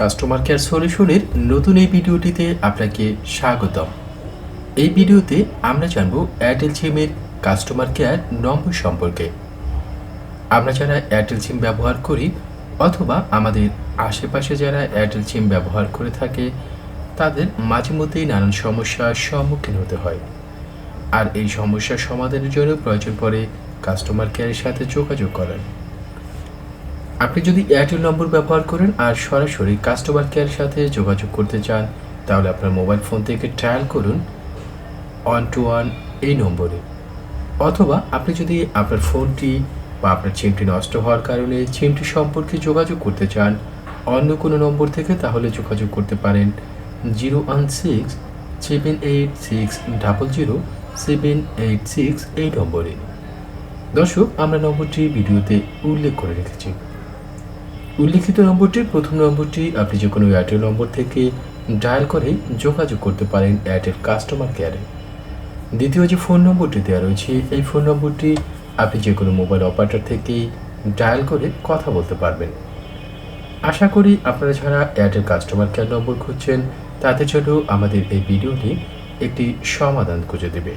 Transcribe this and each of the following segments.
Customer care সলিউশনের নতুন এই ভিডিওটিতে আপনাকে স্বাগতম। এই ভিডিওতে আমরা জানব এয়ারটেল সিমের কাস্টমার কেয়ার নম্বর সম্পর্কে। আমরা যারা এয়ারটেল সিম ব্যবহার করি অথবা আমাদের আশেপাশে যারা এয়ারটেল সিম ব্যবহার করে থাকে, তাদের মাঝে মধ্যেই নানান সমস্যার সম্মুখীন হতে হয়। আর এই সমস্যার সমাধানের জন্য প্রয়োজন পড়ে কাস্টমার কেয়ারের সাথে যোগাযোগ করার। আপনি যদি এয়ারটেল নম্বর ব্যবহার করেন আর সরাসরি কাস্টমার কেয়ারের সাথে যোগাযোগ করতে চান, তাহলে আপনার মোবাইল ফোন থেকে ট্রায়াল করুন ওয়ান টু ওয়ান এই নম্বরে। অথবা আপনি যদি আপনার ফোনটি বা আপনার সিমটি নষ্ট হওয়ার কারণে সিমটি সম্পর্কে যোগাযোগ করতে চান, অন্য কোনো নম্বর থেকে তাহলে যোগাযোগ করতে পারেন zero one six seven eight six double zero seven eight six এই নম্বরে। দর্শক, আমরা নম্বরটি ভিডিওতে উল্লেখ করে রেখেছি। উল্লিখিত নম্বরটির প্রথম নম্বরটি, আপনি যে কোনো এয়ারটেল নম্বর থেকে ডায়াল করে যোগাযোগ করতে পারেন এয়ারটেল কাস্টমার কেয়ারে দ্বিতীয় যে ফোন নম্বরটি দেওয়া রয়েছে, এই ফোন নম্বরটি আপনি যে কোনো মোবাইল অপারেটর থেকে ডায়াল করে কথা বলতে পারবেন। আশা করি আপনারা যারা এয়ারটেল কাস্টমার কেয়ার নম্বর খুঁজছেন, তাদের জন্য আমাদের এই ভিডিওটি একটি সমাধান খুঁজে দেবে।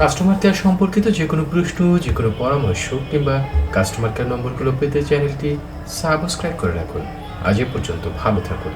কাস্টমার কেয়ার সম্পর্কিত যে কোনো প্রশ্ন যে কোনো পরামর্শ কিংবা কাস্টমার কেয়ার নম্বরগুলো পেতে চ্যানেলটি সাবস্ক্রাইব করে রাখুন। আজ এ পর্যন্ত ভালো থাকুন।